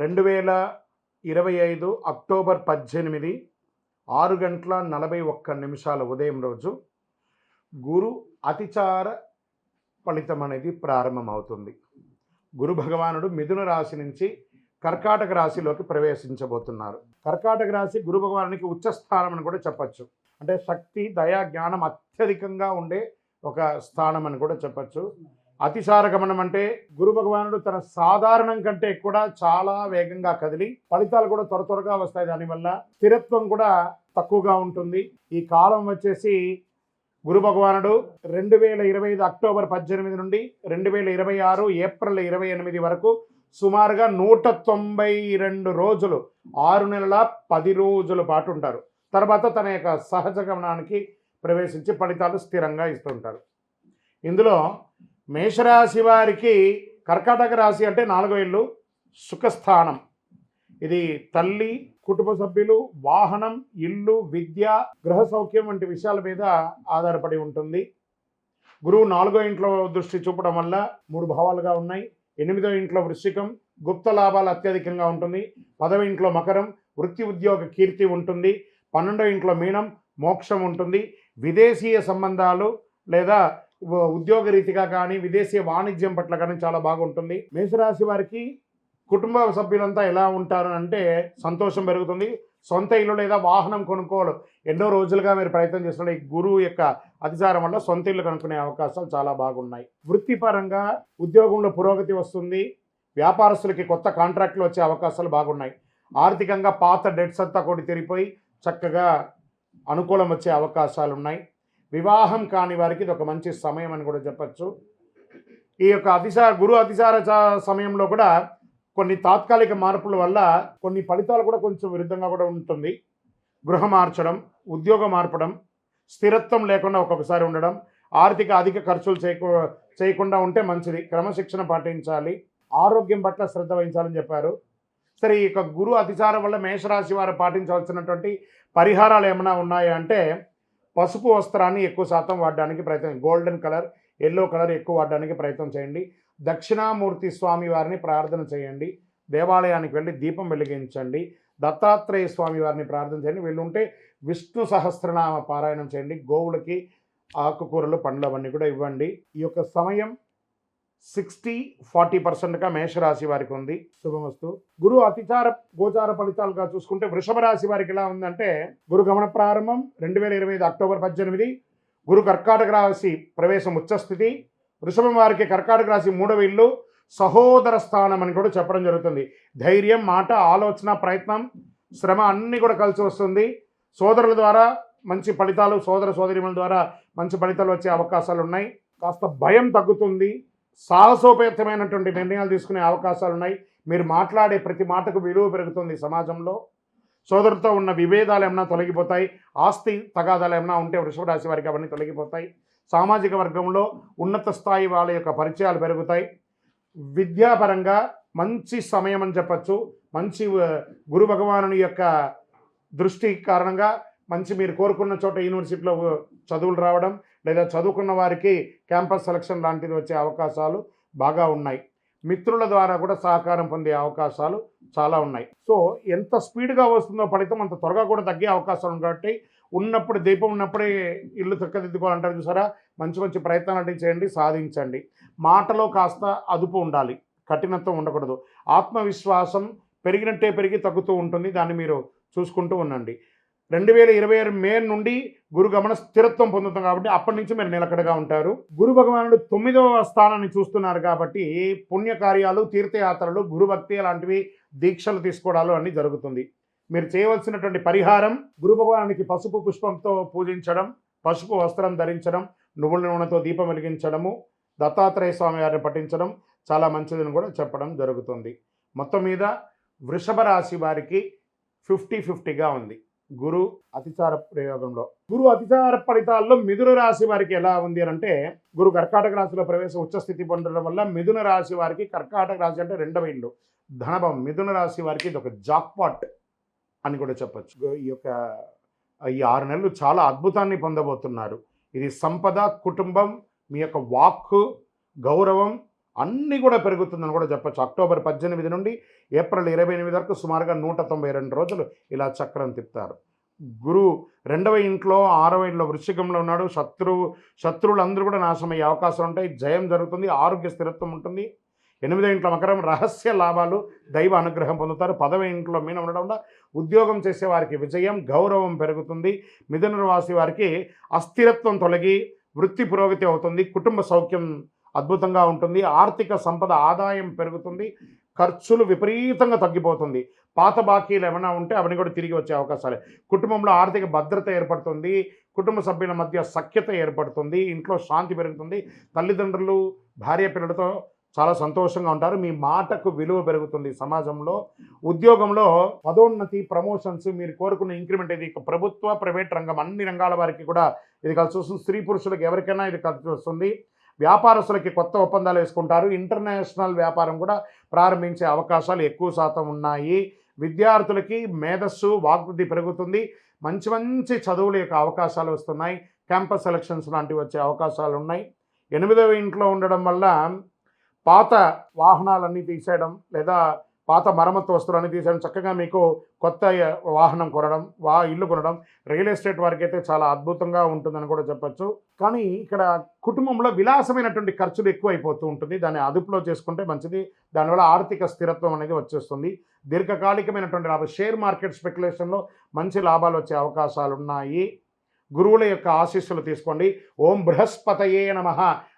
రెండు వేల ఇరవై ఐదు అక్టోబర్ పద్దెనిమిది ఆరు గంటల నలభై ఒక్క నిమిషాల ఉదయం రోజు గురు అతిచార ఫలితం అనేది ప్రారంభమవుతుంది. గురు భగవానుడు మిథున రాశి నుంచి కర్కాటక రాశిలోకి ప్రవేశించబోతున్నారు. కర్కాటక రాశి గురు భగవానునికి ఉచ్చస్థానం అని కూడా చెప్పచ్చు. అంటే శక్తి దయా జ్ఞానం అత్యధికంగా ఉండే ఒక స్థానం అని కూడా చెప్పచ్చు. అతిసార గమనం అంటే గురు భగవానుడు తన సాధారణం కంటే కూడా చాలా వేగంగా కదిలి ఫలితాలు కూడా త్వర త్వరగా వస్తాయి. దానివల్ల స్థిరత్వం కూడా తక్కువగా ఉంటుంది. ఈ కాలం వచ్చేసి గురు భగవానుడు రెండు వేల ఇరవై ఐదు అక్టోబర్ పద్దెనిమిది నుండి రెండు వేల ఇరవై ఆరు ఏప్రిల్ ఇరవై ఎనిమిది వరకు సుమారుగా నూట తొంభై రెండు రోజులు ఆరు నెలల పది రోజుల పాటు ఉంటారు. తర్వాత తన యొక్క సహజ గమనానికి ప్రవేశించి ఫలితాలు స్థిరంగా ఇస్తుంటారు. ఇందులో మేషరాశి వారికి కర్కాటక రాశి అంటే నాలుగో ఇల్లు సుఖస్థానం. ఇది తల్లి కుటుంబ సభ్యులు వాహనం ఇల్లు విద్య గృహ సౌఖ్యం వంటి విషయాల మీద ఆధారపడి ఉంటుంది. గురువు నాలుగో ఇంట్లో దృష్టి చూపడం వల్ల మూడు భావాలుగా ఉన్నాయి. ఎనిమిదో ఇంట్లో వృశ్చికం గుప్త లాభాలు అత్యధికంగా ఉంటుంది. పదవ ఇంట్లో మకరం వృత్తి ఉద్యోగ కీర్తి ఉంటుంది. పన్నెండో ఇంట్లో మీనం మోక్షం ఉంటుంది. విదేశీయ సంబంధాలు లేదా ఉద్యోగ రీతిగా కానీ విదేశీయ వాణిజ్యం పట్ల కానీ చాలా బాగుంటుంది. మేషరాశి వారికి కుటుంబ సభ్యులంతా ఎలా ఉంటారు అంటే సంతోషం పెరుగుతుంది. సొంత ఇల్లు లేదా వాహనం కొనుక్కోవడం ఎన్నో రోజులుగా మీరు ప్రయత్నం చేస్తున్న ఈ గురువు యొక్క అతిచారం వల్ల సొంత ఇల్లు కనుక్కునే అవకాశాలు చాలా బాగున్నాయి. వృత్తిపరంగా ఉద్యోగంలో పురోగతి వస్తుంది. వ్యాపారస్తులకి కొత్త కాంట్రాక్టులు వచ్చే అవకాశాలు బాగున్నాయి. ఆర్థికంగా పాత డెట్స్ అంతా కూడా తిరిగిపోయి చక్కగా అనుకూలం వచ్చే అవకాశాలు ఉన్నాయి వివాహం కాని వారికి ఇది ఒక మంచి సమయం అని కూడా చెప్పచ్చు. ఈ యొక్క అతిసార గురు అతిసార సమయంలో కూడా కొన్ని తాత్కాలిక మార్పుల వల్ల కొన్ని ఫలితాలు కూడా కొంచెం విరుద్ధంగా కూడా ఉంటుంది. గృహ మార్చడం ఉద్యోగం మార్పడం స్థిరత్వం లేకుండా ఒక్కొక్కసారి ఉండడం ఆర్థిక అధిక ఖర్చులు చేయకు చేయకుండా ఉంటే మంచిది. క్రమశిక్షణ పాటించాలి. ఆరోగ్యం పట్ల శ్రద్ధ వహించాలని చెప్పారు. సరే ఈ యొక్క గురు అతిచారం వల్ల మేషరాశి వారు పాటించవలసినటువంటి పరిహారాలు ఏమైనా ఉన్నాయా అంటే పసుపు వస్త్రాన్ని ఎక్కువ శాతం వాడడానికి ప్రయత్నం గోల్డెన్ కలర్ ఎల్లో కలర్ ఎక్కువ వాడడానికి ప్రయత్నం చేయండి. దక్షిణామూర్తి స్వామి వారిని ప్రార్థన చేయండి. దేవాలయానికి వెళ్ళి దీపం వెలిగించండి. దత్తాత్రేయ స్వామి వారిని ప్రార్థన చేయండి. వీళ్ళుంటే విష్ణు సహస్రనామ పారాయణం చేయండి. గోవులకి ఆకుకూరలు పండ్లు అవన్నీ కూడా ఇవ్వండి. ఈ యొక్క సమయం సిక్స్టీ ఫార్టీ పర్సెంట్గా మేషరాశి వారికి ఉంది. శుభమస్తు. గురు అతిచార గోచార ఫలితాలుగా చూసుకుంటే వృషభ రాశి వారికి ఎలా ఉందంటే గురు గమన ప్రారంభం రెండు వేల ఇరవై ఐదు అక్టోబర్ పద్దెనిమిది గురు కర్కాటక రాశి ప్రవేశం ఉచ్చస్థితి వృషభం వారికి కర్కాటక రాశి మూడవ ఇల్లు సహోదర స్థానం అని కూడా చెప్పడం జరుగుతుంది. ధైర్యం మాట ఆలోచన ప్రయత్నం శ్రమ అన్నీ కూడా కలిసి వస్తుంది. సోదరుల ద్వారా మంచి ఫలితాలు సోదర సోదరిముల ద్వారా మంచి ఫలితాలు వచ్చే అవకాశాలు ఉన్నాయి. కాస్త భయం తగ్గుతుంది. సాహసోపేతమైనటువంటి నిర్ణయాలు తీసుకునే అవకాశాలు ఉన్నాయి మీరు మాట్లాడే ప్రతి మాటకు విలువ పెరుగుతుంది సమాజంలో. సోదరుతో ఉన్న విభేదాలు ఏమైనా తొలగిపోతాయి. ఆస్తి తగాదాలు ఏమైనా ఉంటే వృషభ రాశి వారికి అవన్నీ తొలగిపోతాయి. సామాజిక వర్గంలో ఉన్నత స్థాయి వాళ్ళ యొక్క పరిచయాలు పెరుగుతాయి. విద్యాపరంగా మంచి సమయం అని చెప్పచ్చు. మంచి గురు భగవానుని యొక్క దృష్టి కారణంగా మంచి మీరు కోరుకున్న చోట యూనివర్సిటీలో చదువులు రావడం. లేదా చదువుకున్న వారికి క్యాంపస్ సెలక్షన్ లాంటిది వచ్చే అవకాశాలు బాగా ఉన్నాయి. మిత్రుల ద్వారా కూడా సహకారం పొందే అవకాశాలు చాలా ఉన్నాయి. సో ఎంత స్పీడ్గా వస్తుందో ఫలితం అంత త్వరగా కూడా తగ్గే అవకాశాలు కాబట్టి ఉన్నప్పుడు దీపం ఉన్నప్పుడే ఇల్లు చక్కదిద్దుకోవాలంటారు చూసారా? మంచి మంచి ప్రయత్నాలు చేయండి సాధించండి. మాటలో కాస్త అదుపు ఉండాలి. కఠినత్వం ఉండకూడదు. ఆత్మవిశ్వాసం పెరిగినట్టే పెరిగి తగ్గుతూ ఉంటుంది. దాన్ని మీరు చూసుకుంటూ ఉండండి. రెండు వేల ఇరవై ఆరు మే నుండి గురు గమన స్థిరత్వం పొందుతాం కాబట్టి అప్పటి నుంచి మీరు నిలకడగా ఉంటారు. గురు భగవానుడు తొమ్మిదవ స్థానాన్ని చూస్తున్నారు కాబట్టి పుణ్యకార్యాలు తీర్థయాత్రలు గురుభక్తి లాంటివి దీక్షలు తీసుకోవడాలు అన్నీ జరుగుతుంది. మీరు చేయవలసినటువంటి పరిహారం గురు భగవానికి పసుపు పుష్పంతో పూజించడం పసుపు వస్త్రం ధరించడం నువ్వుల నూనెతో దీపం వెలిగించడము దత్తాత్రేయ స్వామి వారిని పఠించడం చాలా మంచిదని కూడా చెప్పడం జరుగుతుంది. మొత్తం మీద వృషభ రాశి వారికి ఫిఫ్టీ ఫిఫ్టీగా ఉంది. గురు అతిచార ప్రయోగంలో. గురు అతిచార ఫలితాల్లో మిథున రాశి వారికి ఎలా ఉంది అని అంటే గురు కర్కాటక రాశిలో ప్రవేశ ఉచ్చస్థితి పొందడం వల్ల మిథున రాశి వారికి కర్కాటక రాశి అంటే రెండవ ఇల్లు. ధనభం మిథున రాశి వారికి ఇది ఒక జాక్పాట్ అని కూడా చెప్పచ్చు. ఈ యొక్క ఈ ఆరు నెలలు చాలా అద్భుతాన్ని పొందబోతున్నారు. ఇది సంపద కుటుంబం మీ యొక్క వాక్కు గౌరవం అన్నీ కూడా పెరుగుతుందని కూడా చెప్పచ్చు. అక్టోబర్ పద్దెనిమిది నుండి ఏప్రిల్ ఇరవై ఎనిమిది వరకు సుమారుగా నూట తొంభై రెండు రోజులు ఇలా చక్రం తిప్పుతారు. గురు రెండవ ఇంట్లో ఆరవ ఇంట్లో వృశ్చికంలో ఉన్నాడు. శత్రువు శత్రువులందరూ కూడా నాశమయ్యే అవకాశాలు ఉంటాయి. జయం జరుగుతుంది. ఆరోగ్య స్థిరత్వం ఉంటుంది. ఎనిమిదో ఇంట్లో మకరం రహస్య లాభాలు దైవ అనుగ్రహం పొందుతారు. పదవ ఇంట్లో మీన ఉండడం వల్ల ఉద్యోగం చేసే వారికి విజయం గౌరవం పెరుగుతుంది. మిథున వారికి అస్థిరత్వం తొలగి వృత్తి పురోగతి అవుతుంది. కుటుంబ సౌఖ్యం అద్భుతంగా ఉంటుంది. ఆర్థిక సంపద ఆదాయం పెరుగుతుంది. ఖర్చులు విపరీతంగా తగ్గిపోతుంది. పాత బాకీలు ఏమైనా ఉంటే అవన్నీ కూడా తిరిగి వచ్చే అవకాశాలే. కుటుంబంలో ఆర్థిక భద్రత ఏర్పడుతుంది. కుటుంబ సభ్యుల మధ్య సఖ్యత ఏర్పడుతుంది. ఇంట్లో శాంతి పెరుగుతుంది. తల్లిదండ్రులు భార్య పిల్లలతో చాలా సంతోషంగా ఉంటారు. మీ మాటకు విలువ పెరుగుతుంది సమాజంలో. ఉద్యోగంలో పదోన్నతి ప్రమోషన్స్ మీరు కోరుకున్న ఇంక్రిమెంట్ ఇది. ప్రభుత్వ ప్రైవేట్ రంగం అన్ని రంగాల వారికి కూడా ఇది కలిసి వస్తుంది. స్త్రీ పురుషులకు ఎవరికైనా ఇది కలిసి వస్తుంది. వ్యాపారస్తులకి కొత్త ఒప్పందాలు వేసుకుంటారు. ఇంటర్నేషనల్ వ్యాపారం కూడా ప్రారంభించే అవకాశాలు ఎక్కువ శాతం ఉన్నాయి. విద్యార్థులకి మేధస్సు వాగ్వృద్ధి పెరుగుతుంది. మంచి మంచి చదువుల యొక్క అవకాశాలు వస్తున్నాయి. క్యాంపస్ సెలక్షన్స్ లాంటివి వచ్చే అవకాశాలు ఉన్నాయి. ఎనిమిదవ ఇంట్లో ఉండడం వల్ల పాత వాహనాలన్నీ తీసేయడం లేదా పాత మరమ్మతు వస్తువులన్నీ తీసేయడం చక్కగా మీకు కొత్త వాహనం కొనడం వా ఇల్లు కొనడం రియల్ ఎస్టేట్ వారికి అయితే చాలా అద్భుతంగా ఉంటుందని కూడా చెప్పచ్చు. కానీ ఇక్కడ కుటుంబంలో విలాసమైనటువంటి ఖర్చులు ఎక్కువ అయిపోతూ ఉంటుంది. దాన్ని అదుపులో చేసుకుంటే మంచిది. దానివల్ల ఆర్థిక స్థిరత్వం అనేది వచ్చేస్తుంది. దీర్ఘకాలికమైనటువంటి లాభం షేర్ మార్కెట్ స్పెక్యులేషన్లో మంచి లాభాలు వచ్చే అవకాశాలు ఉన్నాయి గురువుల యొక్క ఆశీస్సులు తీసుకోండి. ఓం బృహస్పతయే నమ.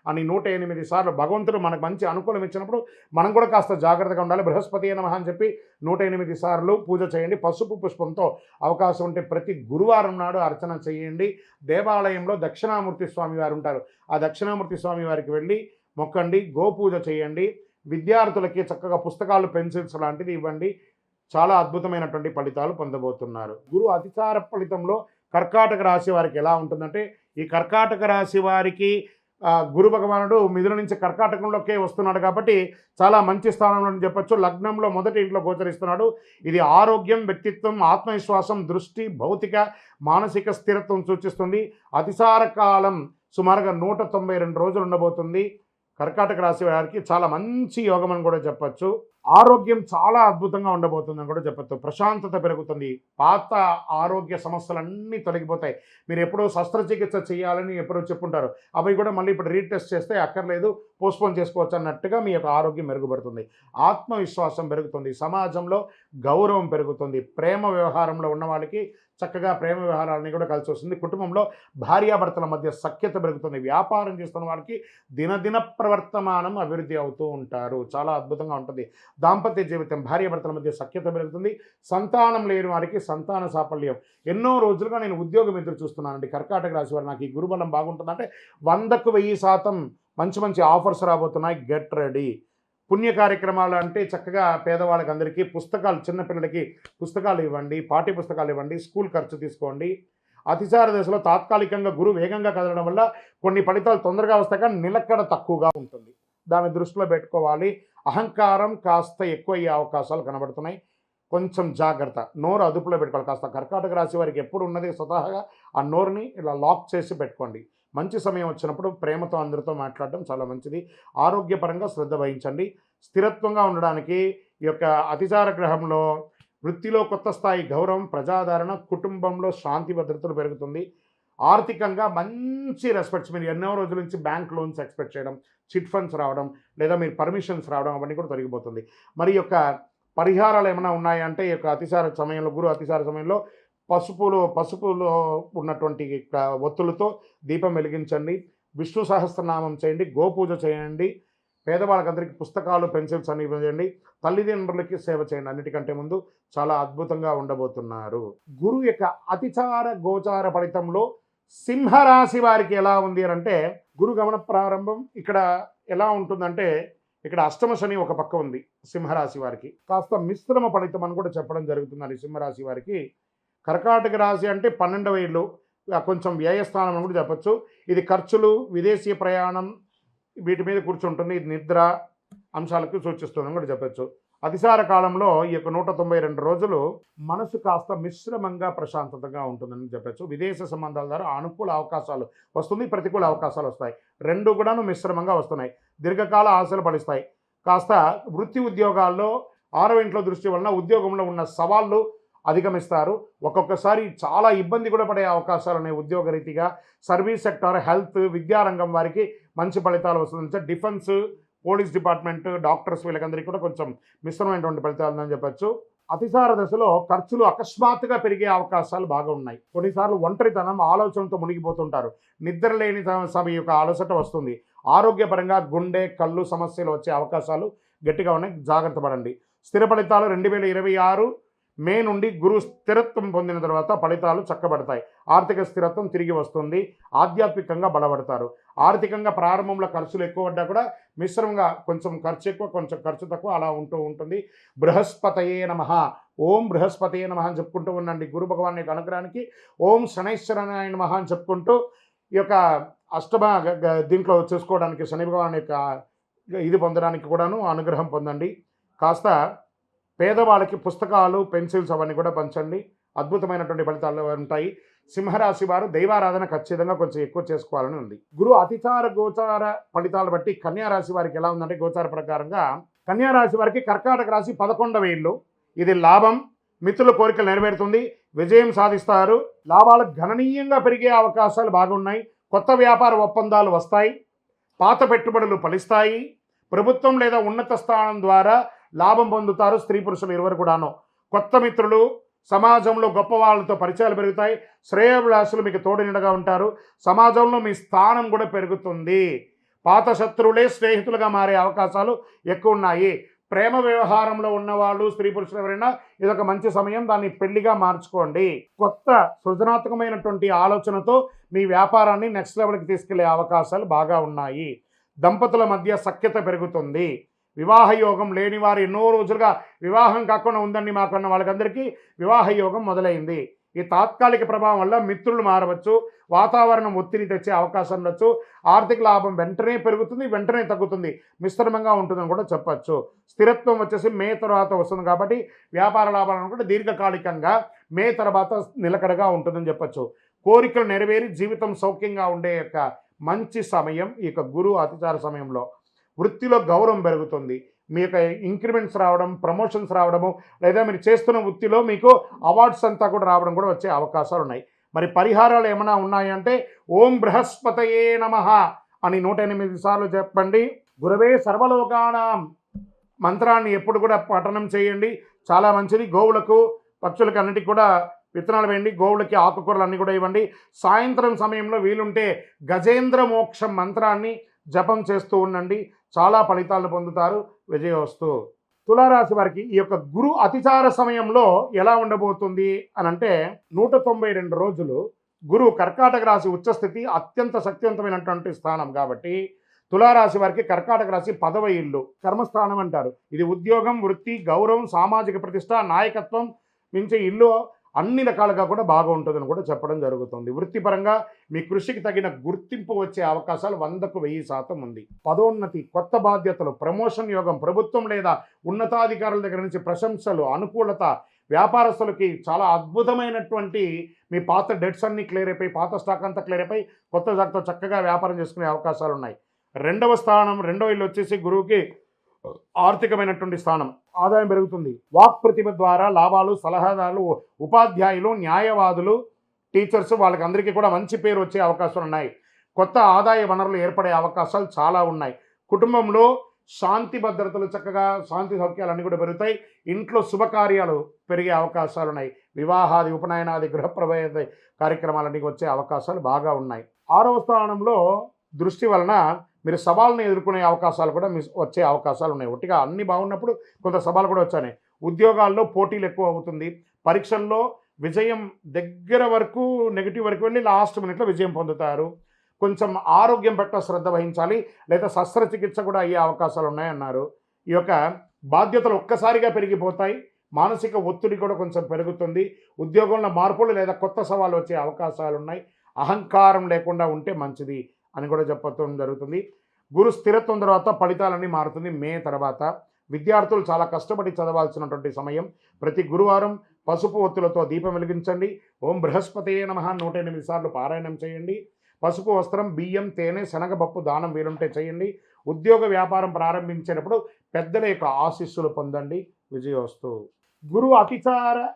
అని నూట ఎనిమిది సార్లు భగవంతుడు మనకు మంచి అనుకూలం ఇచ్చినప్పుడు మనం కూడా కాస్త జాగ్రత్తగా ఉండాలి. బృహస్పతి నమ అని చెప్పి నూట ఎనిమిది సార్లు పూజ చేయండి. పసుపు పుష్పంతో అవకాశం ఉంటే ప్రతి గురువారం నాడు అర్చన చేయండి. దేవాలయంలో దక్షిణామూర్తి స్వామి వారు ఉంటారు. ఆ దక్షిణామూర్తి స్వామి వారికి వెళ్ళి మొక్కండి గోపూజ చేయండి. విద్యార్థులకి చక్కగా పుస్తకాలు పెన్సిల్స్ లాంటిది ఇవ్వండి. చాలా అద్భుతమైనటువంటి ఫలితాలు పొందబోతున్నారు. గురు అతిచార ఫలితంలో కర్కాటక రాశి వారికి ఎలా ఉంటుందంటే ఈ కర్కాటక రాశి వారికి గురు భగవానుడు మిథున నుంచి కర్కాటకంలోకే వస్తున్నాడు కాబట్టి చాలా మంచి స్థానంలో చెప్పొచ్చు. లగ్నంలో మొదటి ఇంట్లో గోచరిస్తున్నాడు. ఇది ఆరోగ్యం వ్యక్తిత్వం ఆత్మవిశ్వాసం దృష్టి భౌతిక మానసిక స్థిరత్వం సూచిస్తుంది. అతిసార కాలం సుమారుగా నూట తొంభై రెండు రోజులు ఉండబోతుంది. కర్కాటక రాశి వారికి చాలా మంచి యోగం అని కూడా చెప్పచ్చు. ఆరోగ్యం చాలా అద్భుతంగా ఉండబోతుందని కూడా చెప్పచ్చు. ప్రశాంతత పెరుగుతుంది. పాత ఆరోగ్య సమస్యలన్నీ తొలగిపోతాయి. మీరు ఎప్పుడో శస్త్రచికిత్స చేయాలని ఎప్పుడో చెప్పుంటారు. అవి కూడా మళ్ళీ ఇప్పుడు రీటెస్ట్ చేస్తే అక్కర్లేదు పోస్ట్పోన్ చేసుకోవచ్చు అన్నట్టుగా మీ యొక్క ఆరోగ్యం మెరుగుపడుతుంది. ఆత్మవిశ్వాసం పెరుగుతుంది. సమాజంలో గౌరవం పెరుగుతుంది. ప్రేమ వ్యవహారంలో ఉన్న వాళ్ళకి చక్కగా ప్రేమ వ్యవహారాలని కూడా కలిసి వస్తుంది. కుటుంబంలో భార్యాభర్తల మధ్య సఖ్యత పెరుగుతుంది. వ్యాపారం చేస్తున్న వాళ్ళకి దినదిన ప్రవర్తమానం అభివృద్ధి అవుతూ ఉంటారు. చాలా అద్భుతంగా ఉంటుంది. దాంపత్య జీవితం భార్యాభర్తల మధ్య సఖ్యత పెరుగుతుంది. సంతానం లేని వారికి సంతాన సాఫల్యం. ఎన్నో రోజులుగా నేను ఉద్యోగం ఎదురు చూస్తున్నానండి. కర్కాటక రాశి వారు నాకు ఈ గురుబలం బాగుంటుందంటే వందకు వెయ్యి శాతం మంచి మంచి ఆఫర్స్ రాబోతున్నాయి. Get ready. పుణ్య కార్యక్రమాలు అంటే చక్కగా పేదవాళ్ళకి అందరికీ పుస్తకాలు చిన్నపిల్లలకి పుస్తకాలు ఇవ్వండి పాఠ్య పుస్తకాలు ఇవ్వండి స్కూల్ ఖర్చు తీసుకోండి. అతిసార దశలో తాత్కాలికంగా గురువు వేగంగా కదలడం వల్ల కొన్ని ఫలితాలు తొందరగా వస్తాయి కానీ నిలక్కడ తక్కువగా ఉంటుంది. దాన్ని దృష్టిలో పెట్టుకోవాలి. అహంకారం కాస్త ఎక్కువ అయ్యే అవకాశాలు కనబడుతున్నాయి. కొంచెం జాగ్రత్త. నోరు అదుపులో పెట్టుకోవాలి. కాస్త కర్కాటక రాశి వారికి ఎప్పుడు ఉన్నది స్వతహాగా ఆ నోరుని ఇలా లాక్ చేసి పెట్టుకోండి. మంచి సమయం వచ్చినప్పుడు ప్రేమతో అందరితో మాట్లాడడం చాలా మంచిది. ఆరోగ్యపరంగా శ్రద్ధ వహించండి. స్థిరత్వంగా ఉండడానికి ఈ యొక్క అతిచార గ్రహంలో వృత్తిలో కొత్త స్థాయి గౌరవం ప్రజాదరణ కుటుంబంలో శాంతి భద్రతలు పెరుగుతుంది. ఆర్థికంగా మంచి రెస్పెక్ట్స్ మీరు ఎన్నో రోజుల నుంచి బ్యాంక్ లోన్స్ ఎక్స్పెక్ట్ చేయడం చిట్ ఫండ్స్ రావడం లేదా మీరు పర్మిషన్స్ రావడం అవన్నీ కూడా తొలగిపోతుంది. మరి యొక్క పరిహారాలు ఏమైనా ఉన్నాయంటే ఈ యొక్క అతిసార సమయంలో గురు అతిసార సమయంలో పసుపులో పసుపులో ఉన్నటువంటి ఒత్తులతో దీపం వెలిగించండి. విష్ణు సహస్రనామం చేయండి గోపూజ చేయండి పేదవాళ్ళకందరికీ పుస్తకాలు పెన్సిల్స్ అన్ని ఇవ్వండి తల్లిదండ్రులకి సేవ చేయండి. అన్నిటికంటే ముందు చాలా అద్భుతంగా ఉండబోతున్నారు. గురువు యొక్క అతిచార గోచార ఫలితంలో సింహరాశి వారికి ఎలా ఉంది అని అంటే గురు గమన ప్రారంభం ఇక్కడ ఎలా ఉంటుందంటే ఇక్కడ అష్టమ శని ఒక పక్క ఉంది సింహరాశి వారికి. కాస్త మిశ్రమ ఫలితం అని కూడా చెప్పడం జరుగుతుందండి సింహరాశి వారికి. కర్కాటక రాశి అంటే పన్నెండవ ఏళ్ళు కొంచెం వ్యయస్థానం అని కూడా చెప్పచ్చు. ఇది ఖర్చులు విదేశీ ప్రయాణం వీటి మీద కూర్చుంటుంది. ఇది నిద్ర అంశాలకు సూచిస్తుందని కూడా చెప్పొచ్చు. అతిసార కాలంలో ఈ యొక్క నూట తొంభై రెండు రోజులు మనసు కాస్త మిశ్రమంగా ప్రశాంతతగా ఉంటుందని చెప్పొచ్చు. విదేశ సంబంధాల ద్వారా అనుకూల అవకాశాలు వస్తుంది ప్రతికూల అవకాశాలు వస్తాయి. రెండు కూడాను మిశ్రమంగా వస్తున్నాయి. దీర్ఘకాల ఆశలు ఫలిస్తాయి. కాస్త వృత్తి ఉద్యోగాల్లో ఆరవ ఇంట్లో దృష్టి వలన ఉద్యోగంలో ఉన్న సవాళ్ళు అధిగమిస్తారు. ఒక్కొక్కసారి చాలా ఇబ్బంది కూడా పడే అవకాశాలు ఉన్నాయి ఉద్యోగరీతిగా సర్వీస్ సెక్టార్ హెల్త్ విద్యారంగం వారికి మంచి ఫలితాలు వస్తుంది డిఫెన్స్ పోలీస్ డిపార్ట్మెంట్ డాక్టర్స్ వీళ్ళకందరికీ కూడా కొంచెం మిశ్రమైనటువంటి ఫలితాలు ఉందని చెప్పచ్చు. అతిసార దశలో ఖర్చులు అకస్మాత్తుగా పెరిగే అవకాశాలు బాగా ఉన్నాయి. కొన్నిసార్లు ఒంటరితనం ఆలోచనతో మునిగిపోతుంటారు. నిద్ర లేని సమయం యొక్క ఆలోచన వస్తుంది. ఆరోగ్యపరంగా గుండె కళ్ళు సమస్యలు వచ్చే అవకాశాలు గట్టిగా ఉన్నాయి. జాగ్రత్త పడండి. స్థిర ఫలితాలు రెండు వేల ఇరవై ఆరు మే నుండి గురు స్థిరత్వం పొందిన తర్వాత ఫలితాలు చక్కబడతాయి. ఆర్థిక స్థిరత్వం తిరిగి వస్తుంది. ఆధ్యాత్మికంగా బలపడతారు. ఆర్థికంగా ప్రారంభంలో ఖర్చులు ఎక్కువ పడ్డా కూడా మిశ్రమంగా కొంచెం ఖర్చు ఎక్కువ కొంచెం ఖర్చు తక్కువ అలా ఉంటూ ఉంటుంది. బృహస్పతయే నమ. ఓం బృహస్పతయే నమ అని చెప్పుకుంటూ ఉండండి. గురు భగవాన్ యొక్క అనుగ్రహానికి ఓం శనైశ్వరాయ నమ అని చెప్పుకుంటూ ఈ యొక్క అష్టమ దీంట్లో చేసుకోవడానికి శని భగవాన్ యొక్క ఇది పొందడానికి కూడాను అనుగ్రహం పొందండి. కాస్త పేదవాళ్ళకి పుస్తకాలు పెన్సిల్స్ అవన్నీ కూడా పంచండి. అద్భుతమైనటువంటి ఫలితాలు ఉంటాయి. సింహరాశి వారు దైవారాధన ఖచ్చితంగా కొంచెం ఎక్కువ చేసుకోవాలని ఉంది. గురు అతిచార గోచార ఫలితాలు బట్టి కన్యారాశి వారికి ఎలా ఉందంటే గోచార ప్రకారంగా కన్యారాశి వారికి కర్కాటక రాశి పదకొండవ ఇల్లు. ఇది లాభం మిత్రుల కోరికలు నెరవేరుతుంది విజయం సాధిస్తారు. లాభాలు గణనీయంగా పెరిగే అవకాశాలు బాగున్నాయి. కొత్త వ్యాపార ఒప్పందాలు వస్తాయి. పాత పెట్టుబడులు ఫలిస్తాయి. ప్రభుత్వం లేదా ఉన్నత స్థానం ద్వారా లాభం పొందుతారు స్త్రీ పురుషులు ఇరువురు కూడాను. కొత్త మిత్రులు సమాజంలో గొప్ప వాళ్ళతో పరిచయాలు పెరుగుతాయి. శ్రేయభిలాషులు మీకు తోడినడగా ఉంటారు. సమాజంలో మీ స్థానం కూడా పెరుగుతుంది. పాత శత్రువులే స్నేహితులుగా మారే అవకాశాలు ఎక్కువ ఉన్నాయి. ప్రేమ వ్యవహారంలో ఉన్నవాళ్ళు స్త్రీ పురుషులు ఎవరైనా ఇదొక మంచి సమయం దాన్ని పెళ్ళిగా మార్చుకోండి. కొత్త సృజనాత్మకమైనటువంటి ఆలోచనతో మీ వ్యాపారాన్ని నెక్స్ట్ లెవెల్కి తీసుకెళ్ళే అవకాశాలు బాగా ఉన్నాయి. దంపతుల మధ్య సఖ్యత పెరుగుతుంది. వివాహ యోగం లేని వారు ఎన్నో రోజులుగా వివాహం కాకుండా ఉందండి మాకున్న వాళ్ళకందరికీ. వివాహ యోగం మొదలైంది. ఈ తాత్కాలిక ప్రభావం వల్ల మిత్రులు మారవచ్చు వాతావరణం ఒత్తిడి తెచ్చే అవకాశం ఉండొచ్చు ఆర్థిక లాభం వెంటనే పెరుగుతుంది వెంటనే తగ్గుతుంది. మిశ్రమంగా ఉంటుందని కూడా చెప్పచ్చు. స్థిరత్వం వచ్చేసి మే తర్వాత వస్తుంది కాబట్టి వ్యాపార లాభాలను కూడా దీర్ఘకాలికంగా మే తర్వాత నిలకడగా ఉంటుందని చెప్పచ్చు. కోరికలు నెరవేరి జీవితం సౌఖ్యంగా ఉండే యొక్క మంచి సమయం ఈ యొక్క గురు అతిచార సమయంలో. వృత్తిలో గౌరవం పెరుగుతుంది. మీ యొక్క ఇంక్రిమెంట్స్ రావడం ప్రమోషన్స్ రావడము లేదా మీరు చేస్తున్న వృత్తిలో మీకు అవార్డ్స్ అంతా కూడా రావడం కూడా వచ్చే అవకాశాలు ఉన్నాయి. మరి పరిహారాలు ఏమైనా ఉన్నాయంటే ఓం బృహస్పతయే నమ అని నూట ఎనిమిది సార్లు చెప్పండి. గురవే సర్వలోకానాం. మంత్రాన్ని ఎప్పుడు కూడా పఠనం చేయండి. చాలా మంచిది. గోవులకు పక్షులకు అన్నిటికీ కూడా విత్తనాలు వేయండి. గోవులకి ఆకుకూరలు అన్నీ కూడా ఇవ్వండి. సాయంత్రం సమయంలో వీలుంటే గజేంద్ర మోక్షం మంత్రాన్ని జపం చేస్తూ ఉండండి. చాలా ఫలితాలను పొందుతారు విజయవస్తు. తులారాశి వారికి ఈ యొక్క గురు అతిచార సమయంలో ఎలా ఉండబోతుంది అని అంటే నూట తొంభై రెండు రోజులు గురు కర్కాటక రాశి ఉచ్చస్థితి అత్యంత శక్తివంతమైనటువంటి స్థానం కాబట్టి తులారాశి వారికి కర్కాటక రాశి పదవ ఇల్లు కర్మస్థానం అంటారు. ఇది ఉద్యోగం వృత్తి గౌరవం సామాజిక ప్రతిష్ట నాయకత్వం మించే ఇల్లు అన్ని రకాలుగా కూడా బాగా ఉంటుందని కూడా చెప్పడం జరుగుతుంది. వృత్తిపరంగా మీ కృషికి తగిన గుర్తింపు వచ్చే అవకాశాలు వందకు వెయ్యి శాతం ఉంది. పదోన్నతి కొత్త బాధ్యతలు ప్రమోషన్ యోగం ప్రభుత్వం లేదా ఉన్నతాధికారుల దగ్గర నుంచి ప్రశంసలు అనుకూలత వ్యాపారస్తులకి చాలా అద్భుతమైనటువంటి మీ పాత డెట్స్ అన్ని క్లియర్ అయిపోయి పాత స్టాక్ అంతా క్లియర్ అయిపోయి కొత్త స్టాక్తో చక్కగా వ్యాపారం చేసుకునే అవకాశాలు ఉన్నాయి రెండవ స్థానం రెండవ ఇల్లు వచ్చేసి గురువుకి ఆర్థికమైనటువంటి స్థానం ఆదాయం పెరుగుతుంది. వాక్ ప్రతిభ ద్వారా లాభాలు సలహాదారులు ఉపాధ్యాయులు న్యాయవాదులు టీచర్స్ వాళ్ళకి అందరికీ కూడా మంచి పేరు వచ్చే అవకాశాలు ఉన్నాయి. కొత్త ఆదాయ వనరులు ఏర్పడే అవకాశాలు చాలా ఉన్నాయి. కుటుంబంలో శాంతి భద్రతలు చక్కగా శాంతి సౌఖ్యాలు అన్నీ కూడా పెరుగుతాయి. ఇంట్లో శుభకార్యాలు పెరిగే అవకాశాలు ఉన్నాయి. వివాహాది ఉపనయనాది గృహప్రవేశ కార్యక్రమాలన్నీ వచ్చే అవకాశాలు బాగా ఉన్నాయి. ఆరవ స్థానంలో దృష్టి వలన మీరు సవాళ్ళని ఎదుర్కొనే అవకాశాలు కూడా మీ వచ్చే అవకాశాలు ఉన్నాయి. ఒట్టిగా అన్ని బాగున్నప్పుడు కొంత సవాలు కూడా వచ్చాయి ఉద్యోగాల్లో పోటీలు ఎక్కువ అవుతుంది. పరీక్షల్లో విజయం దగ్గర వరకు నెగిటివ్ వరకు వెళ్ళి లాస్ట్ మినిట్లో విజయం పొందుతారు. కొంచెం ఆరోగ్యం పట్ల శ్రద్ధ వహించాలి లేదా శస్త్రచికిత్స కూడా అయ్యే అవకాశాలు ఉన్నాయన్నారు. ఈ యొక్క బాధ్యతలు ఒక్కసారిగా పెరిగిపోతాయి. మానసిక ఒత్తిడి కూడా కొంచెం పెరుగుతుంది. ఉద్యోగంలో మార్పులు లేదా కొత్త సవాళ్ళు వచ్చే అవకాశాలు ఉన్నాయి. అహంకారం లేకుండా ఉంటే మంచిది. అని కూడా చెప్పడం జరుగుతుంది. గురు స్థిరత్వం తర్వాత ఫలితాలన్నీ మారుతుంది మే తర్వాత. విద్యార్థులు చాలా కష్టపడి చదవాల్సినటువంటి సమయం. ప్రతి గురువారం పసుపు ఒత్తులతో దీపం వెలిగించండి. ఓం బృహస్పతి నమ నూట ఎనిమిది సార్లు పారాయణం చేయండి. పసుపు వస్త్రం బియ్యం తేనె శనగపప్పు దానం వీలుంటే చేయండి. ఉద్యోగ వ్యాపారం ప్రారంభించేటప్పుడు పెద్దల యొక్క ఆశీస్సులు పొందండి. విజయోస్తు గురువు అతిచార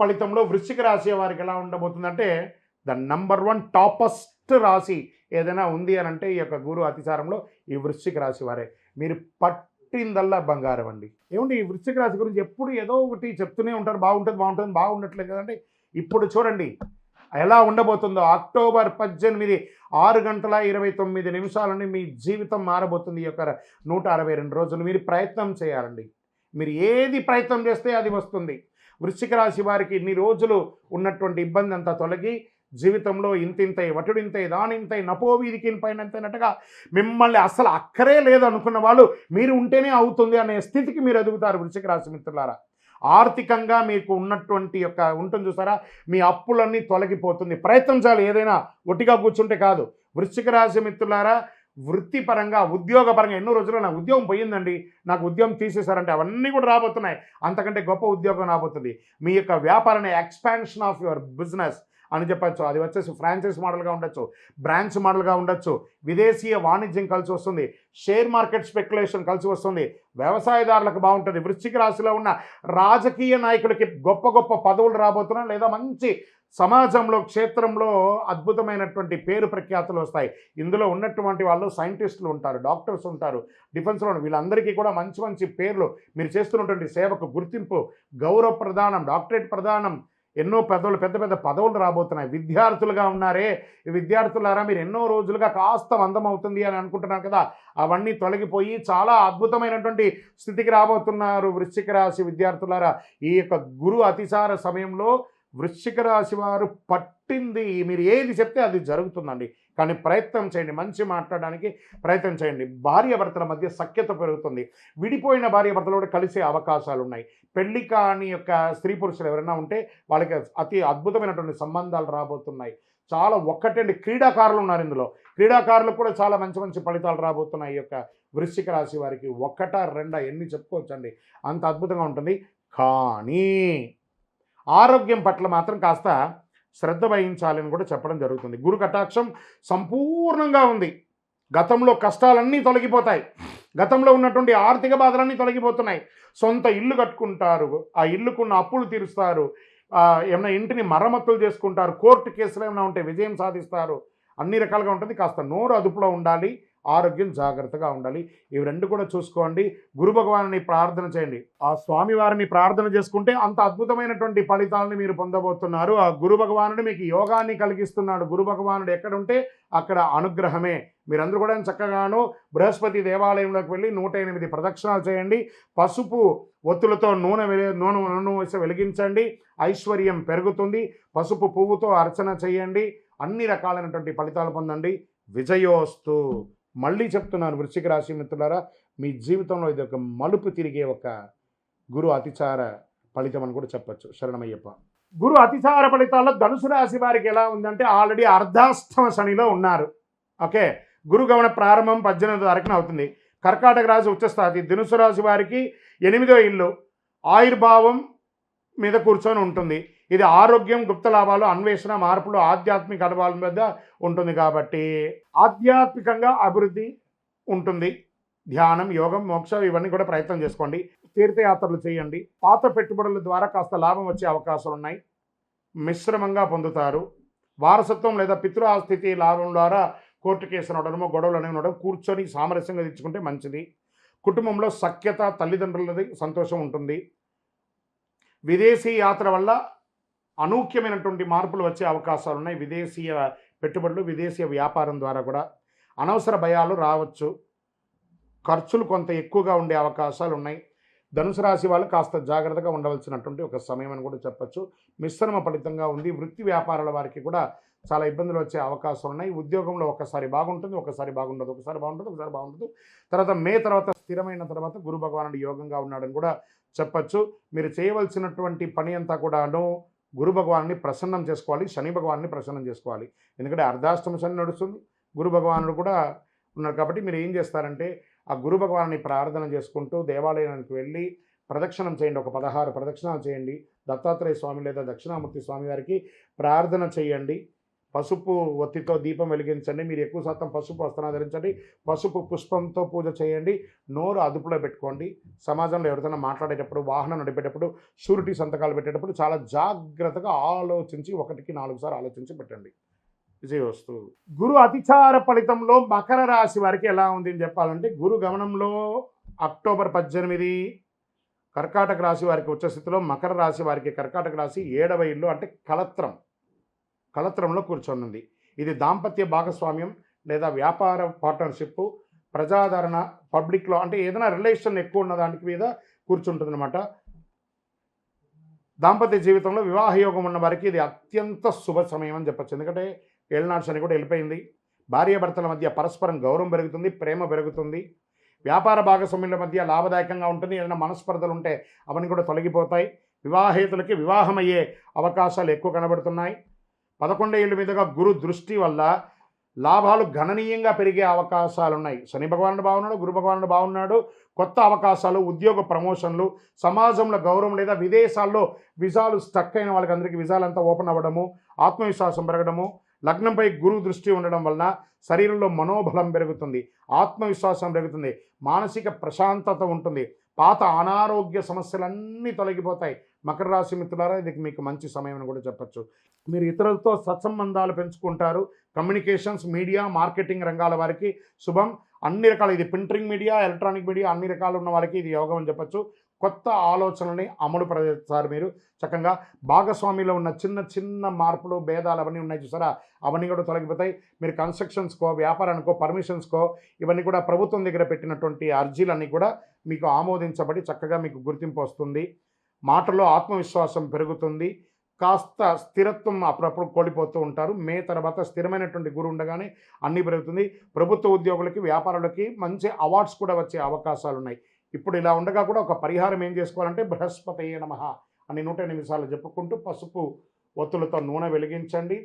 ఫలితంలో వృశ్చిక రాశి వారికి ఎలా ఉండబోతుందంటే ద నంబర్ వన్ టాపస్ట్ రాశి ఏదైనా ఉంది అని అంటే ఈ యొక్క గురు అతిచారంలో ఈ వృశ్చిక రాశి వారే. మీరు పట్టిందల్లా బంగారం అండి. ఏమండి ఈ వృశ్చిక రాశి గురించి ఎప్పుడు ఏదో ఒకటి చెప్తూనే ఉంటారు. బాగుంటుంది బాగుంటుంది బాగుండట్లేదు కదండి ఇప్పుడు చూడండి ఎలా ఉండబోతుందో. అక్టోబర్ పద్దెనిమిది ఆరు గంటల ఇరవై తొమ్మిది నిమిషాలని మీ జీవితం మారబోతుంది ఈ యొక్క నూట అరవై రెండు రోజులు. మీరు ప్రయత్నం చేయాలండి. మీరు ఏది ప్రయత్నం చేస్తే అది వస్తుంది. వృశ్చిక రాశి వారికి ఇన్ని రోజులు ఉన్నటువంటి ఇబ్బంది అంతా తొలగి జీవితంలో ఇంతింతై వటుడింతై దానింతై నపోవీధికి పైనంతైనట్టుగా మిమ్మల్ని అసలు అక్కరే లేదనుకున్న వాళ్ళు మీరు ఉంటేనే అవుతుంది అనే స్థితికి మీరు ఎదుగుతారు వృశ్చిక రాశి మిత్రులారా. ఆర్థికంగా మీకు ఉన్నటువంటి యొక్క ఉంటుంది చూసారా మీ అప్పులన్నీ తొలగిపోతుంది. ప్రయత్నం చేయాలి ఏదైనా ఒట్టిగా కూర్చుంటే కాదు. వృశ్చిక రాశి మిత్రులారా వృత్తిపరంగా ఉద్యోగపరంగా ఎన్నో రోజులు నాకు ఉద్యోగం పోయిందండి. నాకు ఉద్యోగం తీసేశారంటే అవన్నీ కూడా రాబోతున్నాయి. అంతకంటే గొప్ప ఉద్యోగం రాబోతుంది. మీ యొక్క వ్యాపారాన్ని ఎక్స్పాన్షన్ ఆఫ్ యువర్ బిజినెస్ అని చెప్పచ్చు. అది వచ్చేసి ఫ్రాంచైజ్ మోడల్గా ఉండొచ్చు. బ్రాంచ్ మోడల్గా ఉండొచ్చు. విదేశీయ వాణిజ్యం కలిసి వస్తుంది. షేర్ మార్కెట్ స్పెక్యులేషన్ కలిసి వస్తుంది. వ్యవసాయదారులకు బాగుంటుంది. వృశ్చిక రాశిలో ఉన్న రాజకీయ నాయకులకి గొప్ప గొప్ప పదవులు రాబోతున్నాయి లేదా మంచి సమాజంలో క్షేత్రంలో అద్భుతమైనటువంటి పేరు ప్రఖ్యాతులు వస్తాయి. ఇందులో ఉన్నటువంటి వాళ్ళు సైంటిస్టులు ఉంటారు డాక్టర్స్ ఉంటారు డిఫెన్స్లో వీళ్ళందరికీ కూడా మంచి మంచి పేర్లు. మీరు చేస్తున్నటువంటి సేవకు గుర్తింపు గౌరవ ప్రదానం డాక్టరేట్ ప్రదానం ఎన్నో పెద్దలు పెద్ద పెద్ద పదవులు రాబోతున్నాయి. విద్యార్థులుగా ఉన్నారే. విద్యార్థులారా మీరు ఎన్నో రోజులుగా కాస్త మందం అవుతుంది అని అనుకుంటున్నారు కదా. అవన్నీ తొలగిపోయి చాలా అద్భుతమైనటువంటి స్థితికి రాబోతున్నారు వృశ్చిక రాశి విద్యార్థులారా. ఈ యొక్క గురు అతిసార సమయంలో వృశ్చిక రాశి వారు పట్టింది. మీరు ఏది చెప్తే అది జరుగుతుందండి. కానీ ప్రయత్నం చేయండి మంచి మాట్లాడడానికి ప్రయత్నం చేయండి. భార్యాభర్తల మధ్య సఖ్యత పెరుగుతుంది. విడిపోయిన భార్యాభర్తలు కూడా కలిసే అవకాశాలు ఉన్నాయి పెళ్ళి కాని యొక్క స్త్రీ పురుషులు ఎవరైనా ఉంటే వాళ్ళకి అతి అద్భుతమైనటువంటి సంబంధాలు రాబోతున్నాయి. చాలా ఒక్కటండి క్రీడాకారులు ఉన్నారు ఇందులో. క్రీడాకారులకు కూడా చాలా మంచి మంచి ఫలితాలు రాబోతున్నాయి ఈ యొక్క వృశ్చిక రాశి వారికి. ఒక్కట రెండా ఎన్ని చెప్పుకోవచ్చండి. అంత అద్భుతంగా ఉంటుంది. కానీ ఆరోగ్యం పట్ల మాత్రం కాస్త శ్రద్ధ వహించాలని కూడా చెప్పడం జరుగుతుంది. గురు కటాక్షం సంపూర్ణంగా ఉంది. గతంలో కష్టాలన్నీ తొలగిపోతాయి. గతంలో ఉన్నటువంటి ఆర్థిక బాధలన్నీ తొలగిపోతున్నాయి. సొంత ఇల్లు కట్టుకుంటారు. ఆ ఇల్లుకున్న అప్పులు తీరుస్తారు. ఏమైనా ఇంటిని మరమ్మతులు చేసుకుంటారు. కోర్టు కేసులు ఏమైనా ఉంటే విజయం సాధిస్తారు. అన్ని రకాలుగా ఉంటుంది. కాస్త నోరు అదుపులో ఉండాలి. ఆరోగ్యం జాగ్రత్తగా ఉండాలి. ఇవి రెండు కూడా చూసుకోండి. గురు భగవాన్ని ప్రార్థన చేయండి. ఆ స్వామి వారిని ప్రార్థన చేసుకుంటే అంత అద్భుతమైనటువంటి ఫలితాలను మీరు పొందబోతున్నారు. ఆ గురు భగవానుడు మీకు యోగాన్ని కలిగిస్తున్నాడు. గురు భగవానుడు ఎక్కడుంటే అక్కడ అనుగ్రహమే. మీరందరూ కూడా చక్కగాను బృహస్పతి దేవాలయంలోకి వెళ్ళి నూట ఎనిమిది ప్రదక్షిణాలు చేయండి. పసుపు ఒత్తులతో నూనె వెలి నూనె నూనె వేసి వెలిగించండి. ఐశ్వర్యం పెరుగుతుంది. పసుపు పువ్వుతో అర్చన చేయండి. అన్ని రకాలైనటువంటి ఫలితాలు పొందండి. విజయోస్తు. మళ్ళీ చెప్తున్నాను వృశ్చిక రాశి మిత్రులారా మీ జీవితంలో ఇది ఒక మలుపు తిరిగే ఒక గురు అతిచార ఫలితం అని కూడా చెప్పచ్చు. శరణమయ్యప్ప. గురు అతిచార ఫలితాల్లో ధనుసు రాశి వారికి ఎలా ఉందంటే ఆల్రెడీ అర్ధాష్టమ శనిలో ఉన్నారు. ఓకే? గురు గమన ప్రారంభం పద్దెనిమిది తారీఖున అవుతుంది. కర్కాటక రాశి ఉచ్చస్థాతి ధనుసు రాశి వారికి ఎనిమిదో ఇల్లు. ఆయుర్భావం మీద కూర్చొని ఉంటుంది. ఇది ఆరోగ్యం గుప్త లాభాలు అన్వేషణ మార్పులు ఆధ్యాత్మిక అనుభవాల మీద ఉంటుంది కాబట్టి ఆధ్యాత్మికంగా అభివృద్ధి ఉంటుంది. ధ్యానం యోగం మోక్షం ఇవన్నీ కూడా ప్రయత్నం చేసుకోండి. తీర్థయాత్రలు చేయండి. పాత పెట్టుబడుల ద్వారా కాస్త లాభం వచ్చే అవకాశాలు ఉన్నాయి. మిశ్రమంగా పొందుతారు. వారసత్వం లేదా పితృ ఆస్థితి లాభం ద్వారా కోర్టు కేసు నడడమో గొడవలు అనేవి ఉండడం కూర్చొని సామరస్యంగా తెచ్చుకుంటే మంచిది. కుటుంబంలో సఖ్యత తల్లిదండ్రులది సంతోషం ఉంటుంది. విదేశీ యాత్ర వల్ల అనూఖ్యమైనటువంటి మార్పులు వచ్చే అవకాశాలు ఉన్నాయి. విదేశీయ పెట్టుబడులు విదేశీయ వ్యాపారం ద్వారా కూడా అనవసర భయాలు రావచ్చు. ఖర్చులు కొంత ఎక్కువగా ఉండే అవకాశాలు ఉన్నాయి. ధనుసు రాశి వాళ్ళు కాస్త జాగ్రత్తగా ఉండవలసినటువంటి ఒక సమయం అని కూడా చెప్పచ్చు. మిశ్రమ ఫలితంగా ఉంది. వృత్తి వ్యాపారాల వారికి కూడా చాలా ఇబ్బందులు వచ్చే అవకాశాలు ఉన్నాయి. ఉద్యోగంలో ఒకసారి బాగుంటుంది ఒకసారి బాగుండదు ఒకసారి బాగుంటుంది ఒకసారి బాగుంటుంది తర్వాత మే తర్వాత స్థిరమైన తర్వాత గురు భగవానుడు యోగంగా ఉన్నాడని కూడా చెప్పచ్చు. మీరు చేయవలసినటువంటి పని అంతా కూడాను గురు భగవాన్ని ప్రసన్నం చేసుకోవాలి శని భగవాన్ని ప్రసన్నం చేసుకోవాలి. ఎందుకంటే అర్ధాష్టమ శని నడుస్తుంది గురు భగవానుడు కూడా ఉన్నారు కాబట్టి మీరు ఏం చేస్తారంటే ఆ గురు భగవాన్ని ప్రార్థన చేసుకుంటూ దేవాలయానికి వెళ్ళి ప్రదక్షిణం చేయండి ఒక పదహారు ప్రదక్షిణాలు చేయండి. దత్తాత్రేయ స్వామి లేదా దక్షిణామూర్తి స్వామి వారికి ప్రార్థన చేయండి. పసుపు ఒత్తితో దీపం వెలిగించండి. మీరు ఎక్కువ శాతం పసుపు వస్త్రం ధరించండి పసుపు పుష్పంతో పూజ చేయండి. నోరు అదుపులో పెట్టుకోండి. సమాజంలో ఎవరితోనైనా మాట్లాడేటప్పుడు వాహనం నడిపేటప్పుడు షూరిటీ సంతకాలు పెట్టేటప్పుడు చాలా జాగ్రత్తగా ఆలోచించి ఒకటికి నాలుగు సార్లు ఆలోచించి పెట్టండి. విజయవస్తు. గురు అతిచార ఫలితంలో మకర రాశి వారికి ఎలా ఉంది అని చెప్పాలంటే గురు గమనంలో అక్టోబర్ పద్దెనిమిది కర్కాటక రాశి వారికి ఉచ్చస్థితిలో మకర రాశి వారికి కర్కాటక రాశి ఏడవ ఇల్లు అంటే కలత్రం. కలత్రంలో కూర్చొనుంది. ఇది దాంపత్య భాగస్వామ్యం లేదా వ్యాపార పార్ట్నర్షిప్ ప్రజాదరణ పబ్లిక్లో అంటే ఏదైనా రిలేషన్ ఎక్కువ ఉన్న దానికి మీద కూర్చుంటుందన్నమాట. దాంపత్య జీవితంలో వివాహ యోగం ఉన్న వారికి ఇది అత్యంత శుభ సమయం అని చెప్పచ్చు. ఎందుకంటే ఏళ్ళనాడు శని కూడా వెళ్ళిపోయింది. భార్యాభర్తల మధ్య పరస్పరం గౌరవం పెరుగుతుంది ప్రేమ పెరుగుతుంది. వ్యాపార భాగస్వామ్యుల మధ్య లాభదాయకంగా ఉంటుంది. ఏదైనా మనస్పర్ధలు ఉంటే అవన్నీ కూడా తొలగిపోతాయి. వివాహేతులకి వివాహం అయ్యే అవకాశాలు ఎక్కువ కనబడుతున్నాయి. పదకొండు ఏళ్ళ మీదుగా గురు దృష్టి వల్ల లాభాలు గణనీయంగా పెరిగే అవకాశాలు ఉన్నాయి శని భగవానుడు బాగున్నాడు గురు భగవానుడు బాగున్నాడు. కొత్త అవకాశాలు ఉద్యోగ ప్రమోషన్లు సమాజంలో గౌరవం లేదా విదేశాల్లో విజాలు స్టక్ అయిన వాళ్ళకి అందరికీ విజాలంతా ఓపెన్ అవ్వడము ఆత్మవిశ్వాసం పెరగడము లగ్నంపై గురువు దృష్టి ఉండడం వలన శరీరంలో మనోబలం పెరుగుతుంది ఆత్మవిశ్వాసం పెరుగుతుంది మానసిక ప్రశాంతత ఉంటుంది పాత అనారోగ్య సమస్యలన్నీ తొలగిపోతాయి. మకర రాశి మిత్రులారా ఇది మీకు మంచి సమయం అని కూడా చెప్పచ్చు. మీరు ఇతరులతో సత్సంబంధాలు పెంచుకుంటారు. కమ్యూనికేషన్స్ మీడియా మార్కెటింగ్ రంగాల వారికి శుభం. అన్ని రకాల ఇది ప్రింటింగ్ మీడియా ఎలక్ట్రానిక్ మీడియా అన్ని రకాలు ఉన్న వారికి ఇది యోగం అని చెప్పచ్చు. కొత్త ఆలోచనని అమలు పరుస్తారు మీరు. చక్కగా భాగస్వామిలో ఉన్న చిన్న చిన్న మార్పులు భేదాలు అవన్నీ ఉన్నాయి చూసారా? అవన్నీ కూడా తొలగిపోతాయి. మీరు కన్స్ట్రక్షన్స్కో వ్యాపారానికో పర్మిషన్స్కో ఇవన్నీ కూడా ప్రభుత్వం దగ్గర పెట్టినటువంటి అర్జీలన్నీ కూడా మీకు ఆమోదించబడి చక్కగా మీకు గుర్తింపు వస్తుంది. మాటలో ఆత్మవిశ్వాసం పెరుగుతుంది. కాస్త స్థిరత్వం అప్పుడప్పుడు కోల్పోతూ ఉంటారు. మే తర్వాత స్థిరమైనటువంటి గురు ఉండగానే అన్నీ పెరుగుతుంది. ప్రభుత్వ ఉద్యోగులకి వ్యాపారులకి మంచి అవార్డ్స్ కూడా వచ్చే అవకాశాలు ఉన్నాయి ఇప్పుడు ఇలా ఉండగా కూడా ఒక పరిహారం ఏం చేసుకోవాలంటే బృహస్పతి నమ అని నూట ఎనిమిది సార్లు చెప్పుకుంటూ పసుపు ఒత్తులతో నూనె వెలిగించండి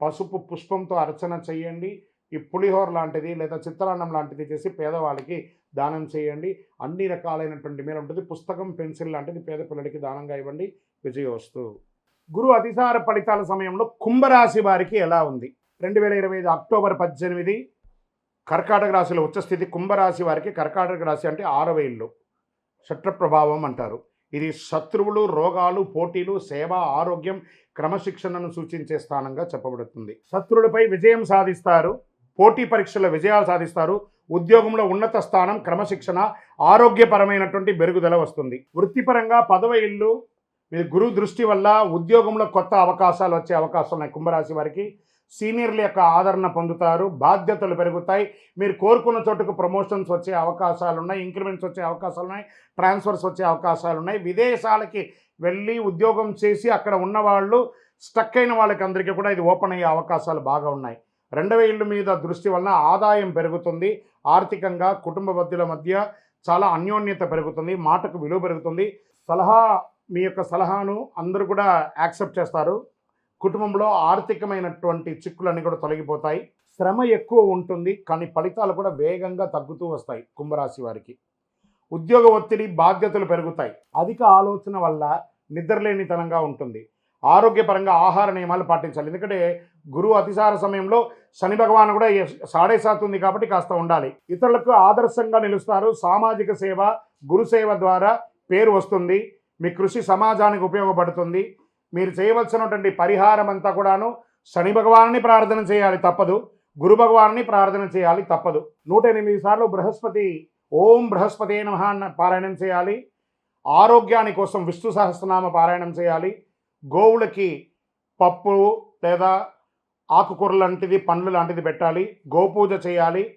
పసుపు పుష్పంతో అర్చన చేయండి ఈ పులిహోర లాంటిది లేదా చిత్రాన్నం లాంటిది చేసి పేదవాళ్ళకి దానం చేయండి అన్ని రకాలైనటువంటి మేలు ఉంటుంది. పుస్తకం పెన్సిల్ లాంటిది పేద పిల్లలకి దానంగా ఇవ్వండి. విజయోస్తు గురు అతిసార ఫలితాల సమయంలో కుంభరాశి వారికి ఎలా ఉంది? రెండు వేల ఇరవై ఐదు అక్టోబర్ పద్దెనిమిది కర్కాటక రాశిలో ఉచ్చస్థితి కుంభరాశి వారికి కర్కాటక రాశి అంటే ఆరవ ఇల్లు. శత్రు ప్రభావం అంటారు. ఇది శత్రువులు రోగాలు పోటీలు సేవ ఆరోగ్యం క్రమశిక్షణను సూచించే స్థానంగా చెప్పబడుతుంది. శత్రువులపై విజయం సాధిస్తారు. పోటీ పరీక్షల విజయాలు సాధిస్తారు. ఉద్యోగంలో ఉన్నత స్థానం క్రమశిక్షణ ఆరోగ్యపరమైనటువంటి మెరుగుదల వస్తుంది. వృత్తిపరంగా పదవ ఇల్లు. ఇది గురువు దృష్టి వల్ల ఉద్యోగంలో కొత్త అవకాశాలు వచ్చే అవకాశం ఉన్నాయి కుంభరాశి వారికి. సీనియర్ల యొక్క ఆదరణ పొందుతారు బాధ్యతలు పెరుగుతాయి. మీరు కోరుకున్న చోటుకు ప్రమోషన్స్ వచ్చే అవకాశాలు ఉన్నాయి ఇంక్రిమెంట్స్ వచ్చే అవకాశాలు ఉన్నాయి ట్రాన్స్ఫర్స్ వచ్చే అవకాశాలు ఉన్నాయి. విదేశాలకి వెళ్ళి ఉద్యోగం చేసి అక్కడ ఉన్న వాళ్ళు స్టక్ అయిన వాళ్ళకి అందరికీ కూడా ఇది ఓపెన్ అయ్యే అవకాశాలు బాగా ఉన్నాయి. రెండవ ఇళ్ళు మీద దృష్టి వలన ఆదాయం పెరుగుతుంది. ఆర్థికంగా కుటుంబ సభ్యుల మధ్య చాలా అన్యోన్యత పెరుగుతుంది. మాటకు విలువ పెరుగుతుంది. సలహా మీ యొక్క సలహాను అందరూ కూడా యాక్సెప్ట్ చేస్తారు. కుటుంబంలో ఆర్థికమైనటువంటి చిక్కులన్నీ కూడా తొలగిపోతాయి. శ్రమ ఎక్కువ ఉంటుంది కానీ ఫలితాలు కూడా వేగంగా తగ్గుతూ వస్తాయి కుంభరాశి వారికి. ఉద్యోగ ఒత్తిడి బాధ్యతలు పెరుగుతాయి. అధిక ఆలోచన వల్ల నిద్రలేనితనంగా ఉంటుంది. ఆరోగ్యపరంగా ఆహార నియమాలు పాటించాలి. ఎందుకంటే గురువు అతిసార సమయంలో శని భగవాన్ కూడా సాడే సాత్ ఉంది కాబట్టి కాస్త ఉండాలి. ఇతరులకు ఆదర్శంగా నిలుస్తారు. సామాజిక సేవ గురుసేవ ద్వారా పేరు వస్తుంది. మీ కృషి సమాజానికి ఉపయోగపడుతుంది. మీరు చేయవలసినటువంటి పరిహారం అంతా కూడాను శని భగవాన్ని ప్రార్థన చేయాలి తప్పదు గురు భగవాన్ని ప్రార్థన చేయాలి తప్పదు. నూట ఎనిమిది సార్లు బృహస్పతి ఓం బృహస్పతి నమః అన్న పారాయణం చేయాలి. ఆరోగ్యాని కోసం విష్ణు సహస్రనామ పారాయణం చేయాలి. గోవులకి పప్పు లేదా ఆకుకూరలు లాంటిది పండ్లు లాంటిది పెట్టాలి. గోపూజ చేయాలి.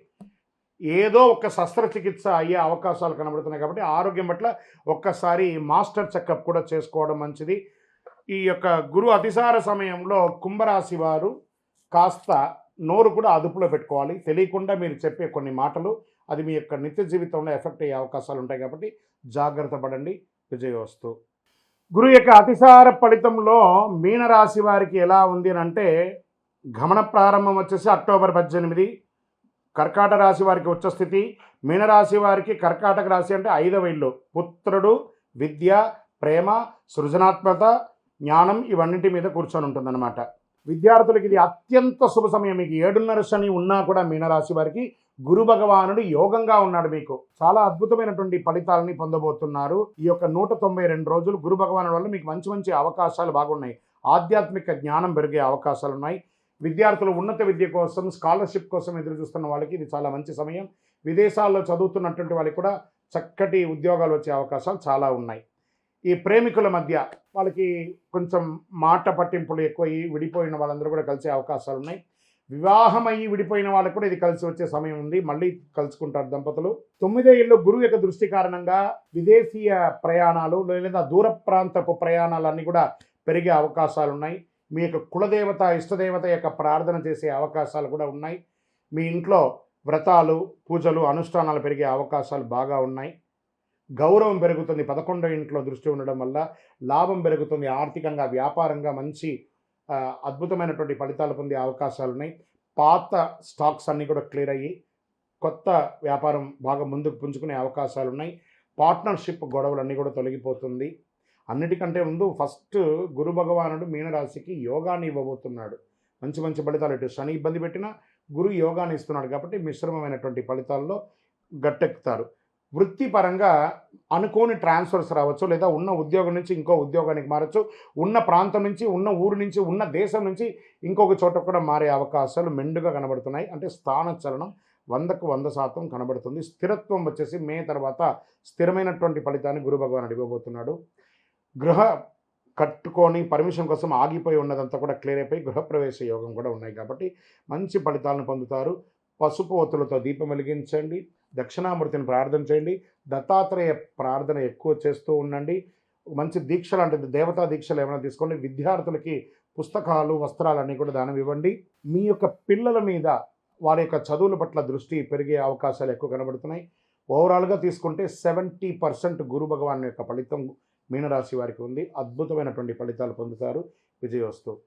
ఏదో ఒక శస్త్రచికిత్స అయ్యే అవకాశాలు కనబడుతున్నాయి కాబట్టి ఆరోగ్యం పట్ల ఒక్కసారి మాస్టర్ చెకప్ కూడా చేసుకోవడం మంచిది. ఈ యొక్క గురు అతిసార సమయంలో కుంభరాశి వారు కాస్త నోరు కూడా అదుపులో పెట్టుకోవాలి. తెలియకుండా మీరు చెప్పే కొన్ని మాటలు అది మీ యొక్క నిత్య జీవితంలో ఎఫెక్ట్ అయ్యే అవకాశాలు ఉంటాయి కాబట్టి జాగ్రత్త పడండి. విజయవస్తు. గురు యొక్క అతిసార ఫలితంలో మీనరాశి వారికి ఎలా ఉంది అని అంటే గమన ప్రారంభం వచ్చేసి అక్టోబర్ పద్దెనిమిది. కర్కాట రాశి వారికి వచ్చే స్థితి. మీనరాశి వారికి కర్కాటక రాశి అంటే ఐదవ ఇల్లు. పుత్రుడు విద్య ప్రేమ సృజనాత్మక జ్ఞానం ఇవన్నింటి మీద కూర్చొని ఉంటుందన్నమాట. విద్యార్థులకి ఇది అత్యంత శుభ సమయం. మీకు ఏడున్నర శని ఉన్నా కూడా మీనరాశి వారికి గురు భగవానుడు యోగంగా ఉన్నాడు మీకు. చాలా అద్భుతమైనటువంటి ఫలితాలని పొందబోతున్నారు. ఈ యొక్క నూట తొంభై రెండు రోజులు గురు భగవానుడు వల్ల మీకు మంచి మంచి అవకాశాలు బాగున్నాయి. ఆధ్యాత్మిక జ్ఞానం పెరిగే అవకాశాలు ఉన్నాయి విద్యార్థులు ఉన్నత విద్య కోసం స్కాలర్షిప్ కోసం ఎదురు చూస్తున్న వాళ్ళకి ఇది చాలా మంచి సమయం. విదేశాల్లో చదువుతున్నటువంటి వాళ్ళకి కూడా చక్కటి ఉద్యోగాలు వచ్చే అవకాశాలు చాలా ఉన్నాయి. ఈ ప్రేమికుల మధ్య వాళ్ళకి కొంచెం మాట పట్టింపులు ఎక్కువయ్యి విడిపోయిన వాళ్ళందరూ కూడా కలిసే అవకాశాలు ఉన్నాయి. వివాహం అయ్యి విడిపోయిన వాళ్ళకు కూడా ఇది కలిసి వచ్చే సమయం ఉంది. మళ్ళీ కలుసుకుంటారు దంపతులు. తొమ్మిదో ఏళ్ళు గురువు యొక్క దృష్టి కారణంగా విదేశీయ ప్రయాణాలు లేదా దూర ప్రాంతపు ప్రయాణాలన్నీ కూడా పెరిగే అవకాశాలు ఉన్నాయి. మీ యొక్క కులదేవత ఇష్టదేవత యొక్క ప్రార్థన చేసే అవకాశాలు కూడా ఉన్నాయి. మీ ఇంట్లో వ్రతాలు పూజలు అనుష్ఠానాలు పెరిగే అవకాశాలు బాగా ఉన్నాయి. గౌరవం పెరుగుతుంది. పదకొండో ఇంట్లో దృష్టి ఉండడం వల్ల లాభం పెరుగుతుంది. ఆర్థికంగా వ్యాపారంగా మంచి అద్భుతమైనటువంటి ఫలితాలు పొందే అవకాశాలు ఉన్నాయి. పాత స్టాక్స్ అన్నీ కూడా క్లియర్ అయ్యి కొత్త వ్యాపారం బాగా ముందుకు పుంజుకునే అవకాశాలు ఉన్నాయి. పార్ట్నర్షిప్ గొడవలన్నీ కూడా తొలగిపోతుంది. అన్నిటికంటే ముందు ఫస్ట్ గురు భగవానుడు మీనరాశికి యోగాన్ని ఇవ్వబోతున్నాడు. మంచి మంచి ఫలితాలు ఇటు శని ఇబ్బంది పెట్టినా గురు యోగాన్ని ఇస్తున్నాడు కాబట్టి మిశ్రమమైనటువంటి ఫలితాల్లో గట్టెక్కుతారు. వృత్తిపరంగా అనుకోని ట్రాన్స్ఫర్స్ రావచ్చు లేదా ఉన్న ఉద్యోగం నుంచి ఇంకో ఉద్యోగానికి మారచ్చు ఉన్న ప్రాంతం నుంచి ఉన్న ఊరు నుంచి ఉన్న దేశం నుంచి ఇంకొక చోట కూడా మారే అవకాశాలు మెండుగా కనబడుతున్నాయి. అంటే స్థానచలనం వందకు వంద శాతం కనబడుతుంది. స్థిరత్వం వచ్చేసి మే తర్వాత స్థిరమైనటువంటి ఫలితాన్ని గురు భగవాన్ అడిగబోతున్నాడు గృహ కట్టుకొని పర్మిషన్ కోసం ఆగిపోయి ఉన్నదంతా కూడా క్లియర్ అయిపోయి గృహప్రవేశ యోగం కూడా ఉన్నాయి కాబట్టి మంచి ఫలితాలను పొందుతారు. పసుపు ఒత్తులతో దీపం వెలిగించండి. దక్షిణామూర్తిని ప్రార్థన చేయండి. దత్తాత్రేయ ప్రార్థన ఎక్కువ చేస్తూ ఉండండి. మంచి దీక్ష లాంటిది దేవతా దీక్షలు ఏమైనా తీసుకోండి. విద్యార్థులకి పుస్తకాలు వస్త్రాలు అన్నీ కూడా దానం ఇవ్వండి. మీ యొక్క పిల్లల మీద వారి యొక్క చదువుల పట్ల దృష్టి పెరిగే అవకాశాలు ఎక్కువ కనబడుతున్నాయి. ఓవరాల్గా తీసుకుంటే సెవెంటీ పర్సెంట్ గురు భగవాన్ యొక్క ఫలితం మీనరాశి వారికి ఉంది. అద్భుతమైనటువంటి ఫలితాలు పొందుతారు. విజయోస్తు.